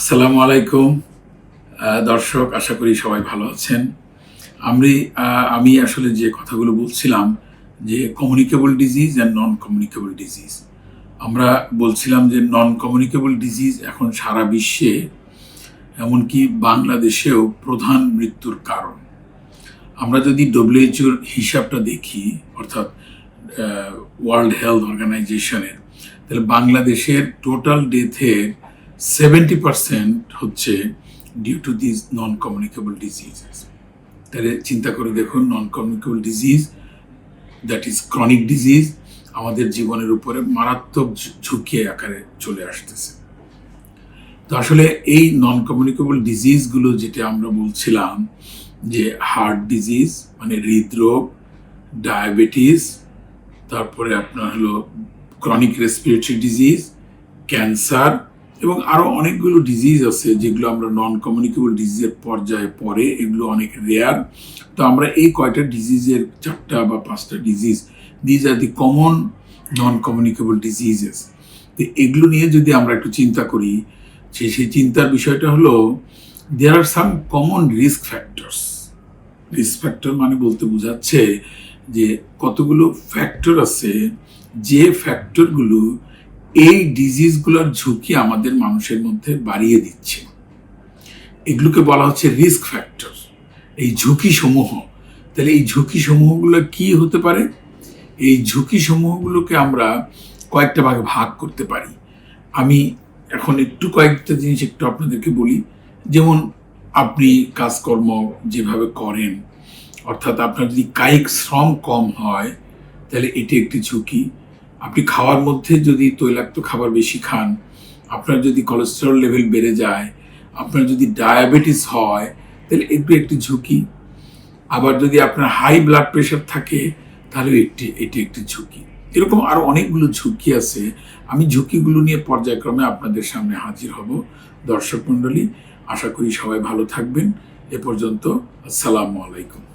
আসসালামু আলাইকুম। দর্শক, আশা করি সবাই ভালো আছেন। আমি আমি আসলে যে কথাগুলো বলছিলাম, যে communicable disease and non communicable disease আমরা বলছিলাম যে নন কমিউনিকেবল ডিজিজ এখন সারা বিশ্বে, এমনকি বাংলাদেশেও প্রধান মৃত্যুর কারণ। আমরা যদি ডব্লিউএইচওর হিসাবটা দেখি, অর্থাৎ ওয়ার্ল্ড হেলথ অর্গানাইজেশনের তাহলে বাংলাদেশের টোটাল ডেথের সেভেন্টি পার্সেন্ট হচ্ছে due to this non communicable diseases তাহলে চিন্তা করে দেখুন non communicable disease that is chronic disease আমাদের জীবনের উপরে মারাত্মক ঝুঁকি আকারে চলে আসতেছে। তো আসলে এই নন কমিউনিকেবল ডিজিজগুলো যেটা আমরা বলছিলাম, যে হার্ট ডিজিজ মানে হৃদরোগ ডায়াবেটিস তারপরে আপনার হলো ক্রনিক রেসপিরেটরি ডিজিজ ক্যান্সার এবং আরও অনেকগুলো ডিজিজ আছে যেগুলো আমরা নন কমিউনিকেবল ডিজিজের পর্যায়ে পড়ে, এগুলো অনেক রেয়ার তো আমরা এই কয়টা ডিজিজের চারটা বা পাঁচটা disease these are the common non communicable diseases তো এগুলো নিয়ে যদি আমরা একটু চিন্তা করি যে সেই চিন্তার বিষয়টা হলো there are some common risk factors risk factor মানে বলতে বোঝাচ্ছে যে কতগুলো ফ্যাক্টর আছে, যে ফ্যাক্টরগুলো এই ডিজিজগুলোর ঝুঁকি আমাদের মানুষের মধ্যে বাড়িয়ে দিচ্ছে। এগুলোকে বলা হচ্ছে রিস্ক ফ্যাক্টর এই ঝুঁকি সমূহ তাহলে এই ঝুঁকি সমূহগুলো কি হতে পারে? এই ঝুঁকি সমূহগুলোকে আমরা কয়েকটা ভাগে ভাগ করতে পারি। আমি এখন একটু কয়েকটা জিনিস একটু আপনাদেরকে বলি। যেমন আপনি কাজকর্ম যেভাবে করেন, অর্থাৎ আপনার যদি কায়িক শ্রম কম হয়, তাহলে এটি একটি ঝুঁকি। আপনি খাওয়ার মধ্যে যদি তৈলাক্ত খাবার বেশি খান, আপনার যদি কোলেস্টেরল লেভেল বেড়ে যায়, আপনার যদি ডায়াবেটিস হয়, তাহলে এটি একটি ঝুঁকি। আবার যদি আপনার হাই ব্লাড প্রেশার থাকে, তাহলে একটি এটি একটি ঝুঁকি। এরকম আরও অনেকগুলো ঝুঁকি আছে। আমি ঝুঁকিগুলো নিয়ে পর্যায়ক্রমে আপনাদের সামনে হাজির হব। দর্শক মণ্ডলী, আশা করি সবাই ভালো থাকবেন। এ পর্যন্ত, আসসালামু আলাইকুম।